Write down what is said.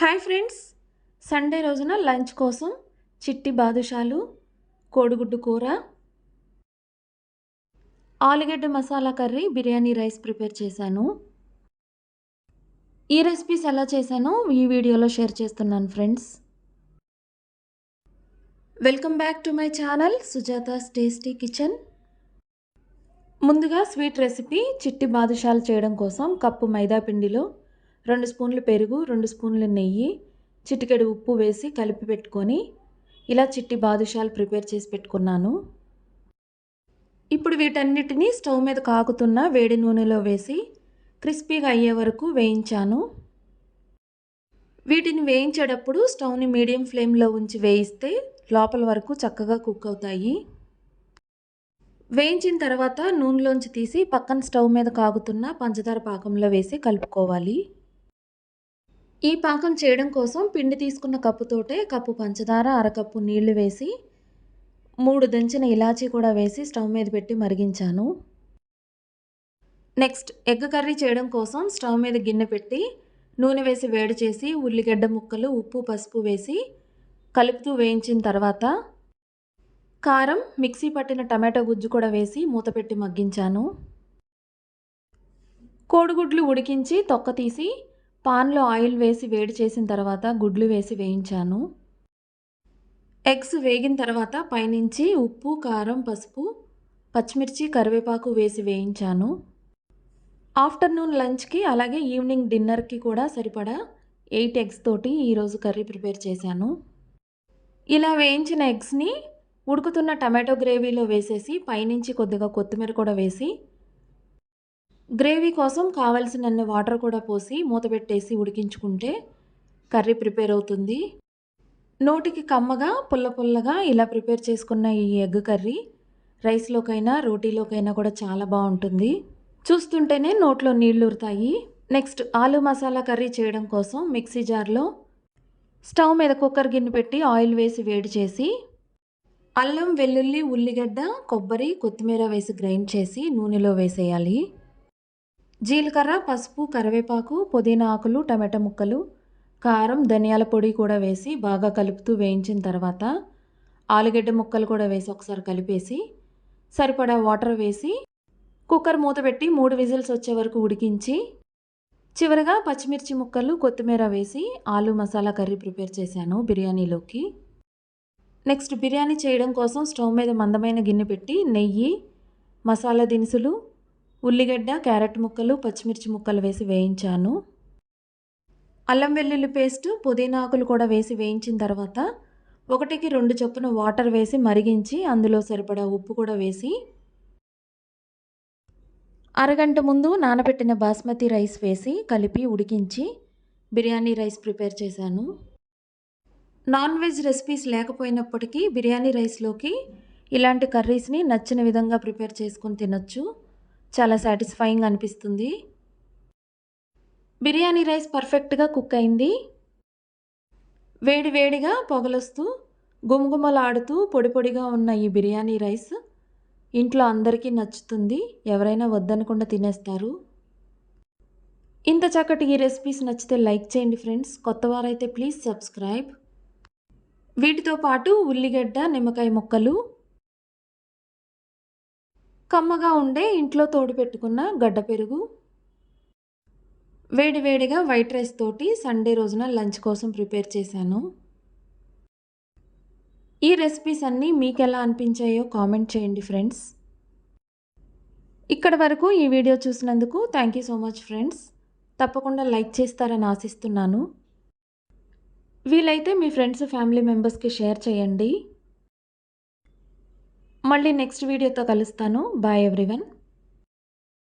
Hi friends. Sunday రోజున lunch కోసం చిట్టి బాదుషాలు కోడిగుడ్డు కూర ఆలుగడ్డ masala curry biryani rice prepare చేశాను. ఈ రెసిపీస్ ఎలా చేశానో ఈ వీడియోలో షేర్ చేస్తున్నాను friends. Welcome back to my channel Sujatha's tasty kitchen. ముందుగా స్వీట్ రెసిపీ చిట్టి బాదుషాలు చేయడం కోసం కప్పు మైదా పిండిలో రెండు స్పూన్లు పెరుగు రెండు స్పూన్లు నెయ్యి చిటికెడు ఉప్పు వేసి కలిపి పెట్టుకొని ఇలా చిట్టి బాదుషాలు ప్రిపేర్ చేసి పెట్టుకున్నాను. ఇప్పుడు వీటన్నిటినీ స్టవ్ మీద కాగుతున్న వేడి నూనెలో వేసి క్రిస్పీగా అయ్యే వరకు వేయించాను. వీటిని వేయించేటప్పుడు స్టవ్ని మీడియం ఫ్లేమ్లో ఉంచి వేయిస్తే లోపల వరకు చక్కగా కుక్ అవుతాయి. వేయించిన తర్వాత నూనెలోంచి తీసి పక్కన స్టవ్ మీద కాగుతున్న పంచదార పాకంలో వేసి కలుపుకోవాలి. ఈ పాకం చేయడం కోసం పిండి తీసుకున్న కప్పుతోటే కప్పు పంచదార అరకప్పు నీళ్ళు వేసి మూడు దంచిన ఇలాచీ కూడా వేసి స్టవ్ మీద పెట్టి మరిగించాను. నెక్స్ట్ ఎగ్ కర్రీ చేయడం కోసం స్టవ్ మీద గిన్నె పెట్టి నూనె వేసి వేడి చేసి ఉల్లిగడ్డ ముక్కలు ఉప్పు పసుపు వేసి కలుపుతూ వేయించిన తర్వాత కారం మిక్సీ పట్టిన టమాటో గుజ్జు కూడా వేసి మూత పెట్టి మగ్గించాను. కోడిగుడ్లు ఉడికించి తొక్క తీసి పాన్లో ఆయిల్ వేసి వేడి చేసిన తర్వాత గుడ్లు వేసి వేయించాను. ఎగ్స్ వేగిన తర్వాత పైనుంచి ఉప్పు కారం పసుపు పచ్చిమిర్చి కరివేపాకు వేసి వేయించాను. ఆఫ్టర్నూన్ లంచ్కి అలాగే ఈవినింగ్ డిన్నర్కి కూడా సరిపడా ఎయిట్ ఎగ్స్ తోటి ఈరోజు కర్రీ ప్రిపేర్ చేశాను. ఇలా వేయించిన ఎగ్స్ని ఉడుకుతున్న టమాటో గ్రేవీలో వేసేసి పైనుంచి కొద్దిగా కొత్తిమీర కూడా వేసి గ్రేవీ కోసం కావలసినన్ని వాటర్ కూడా పోసి మూత పెట్టేసి ఉడికించుకుంటే కర్రీ ప్రిపేర్ అవుతుంది. నోటికి కమ్మగా పుల్ల పుల్లగా ఇలా ప్రిపేర్ చేసుకున్న ఈ ఎగ్ కర్రీ రైస్లోకైనా రోటీలోకైనా కూడా చాలా బాగుంటుంది. చూస్తుంటేనే నోట్లో నీళ్ళు ఉరుతాయి నెక్స్ట్ ఆలు మసాలా కర్రీ చేయడం కోసం మిక్సీ జార్లో స్టవ్ మీద కుక్కర్ గిన్నె పెట్టి ఆయిల్ వేసి వేడి చేసి అల్లం వెల్లుల్లి ఉల్లిగడ్డ కొబ్బరి కొత్తిమీర వేసి గ్రైండ్ చేసి నూనెలో వేసేయాలి. జీలకర్ర పసుపు కరివేపాకు పుదీనా ఆకులు టమాటా ముక్కలు కారం ధనియాల పొడి కూడా వేసి బాగా కలుపుతూ వేయించిన తర్వాత ఆలుగడ్డ ముక్కలు కూడా వేసి ఒకసారి కలిపేసి సరిపడా వాటర్ వేసి కుక్కర్ మూత పెట్టి మూడు విజిల్స్ వచ్చే వరకు ఉడికించి చివరగా పచ్చిమిర్చి ముక్కలు కొత్తిమీర వేసి ఆలు మసాలా కర్రీ ప్రిపేర్ చేశాను బిర్యానీలోకి. నెక్స్ట్ బిర్యానీ చేయడం కోసం స్టవ్ మీద మందమైన గిన్నె పెట్టి నెయ్యి మసాలా దినుసులు ఉల్లిగడ్డ క్యారెట్ ముక్కలు పచ్చిమిర్చి ముక్కలు వేసి వేయించాను. అల్లం వెల్లుల్లి పేస్ట్ పుదీనా ఆకులు కూడా వేసి వేయించిన తర్వాత ఒకటికి రెండు చొప్పున వాటర్ వేసి మరిగించి అందులో సరిపడా ఉప్పు కూడా వేసి అరగంట ముందు నానబెట్టిన బాస్మతి రైస్ వేసి కలిపి ఉడికించి బిర్యానీ రైస్ ప్రిపేర్ చేశాను. నాన్ వెజ్ రెసిపీస్ లేకపోయినప్పటికీ బిర్యానీ రైస్లోకి ఇలాంటి కర్రీస్ని నచ్చిన విధంగా ప్రిపేర్ చేసుకొని తినొచ్చు. చాలా సాటిస్ఫైయింగ్ అనిపిస్తుంది. బిర్యానీ రైస్ పర్ఫెక్ట్గా కుక్ అయింది. వేడి వేడిగా పొగలొస్తూ గుమగుమలాడుతూ పొడి పొడిగా ఉన్న ఈ బిర్యానీ రైస్ ఇంట్లో అందరికీ నచ్చుతుంది. ఎవరైనా వద్దనకుండా తినేస్తారు. ఇంత చక్కటి ఈ రెసిపీస్ నచ్చితే లైక్ చేయండి ఫ్రెండ్స్. కొత్త వారైతే ప్లీజ్ సబ్స్క్రైబ్. వీటితో పాటు ఉల్లిగడ్డ నిమ్మకాయ ముక్కలు కమ్మగా ఉండే ఇంట్లో తోడు పెట్టుకున్న గడ్డ పెరుగు. వేడివేడిగా వైట్ రైస్ తోటి సండే రోజున లంచ్ కోసం ప్రిపేర్ చేశాను. ఈ రెసిపీస్ అన్నీ మీకు ఎలా అనిపించాయో కామెంట్ చేయండి ఫ్రెండ్స్. ఇక్కడ వరకు ఈ వీడియో చూసినందుకు thank you so much friends. తప్పకుండా లైక్ చేస్తారని ఆశిస్తున్నాను. వీలైతే మీ ఫ్రెండ్స్ ఫ్యామిలీ మెంబర్స్కి షేర్ చేయండి. మళ్ళీ నెక్స్ట్ వీడియోతో కలుస్తాను. Bye everyone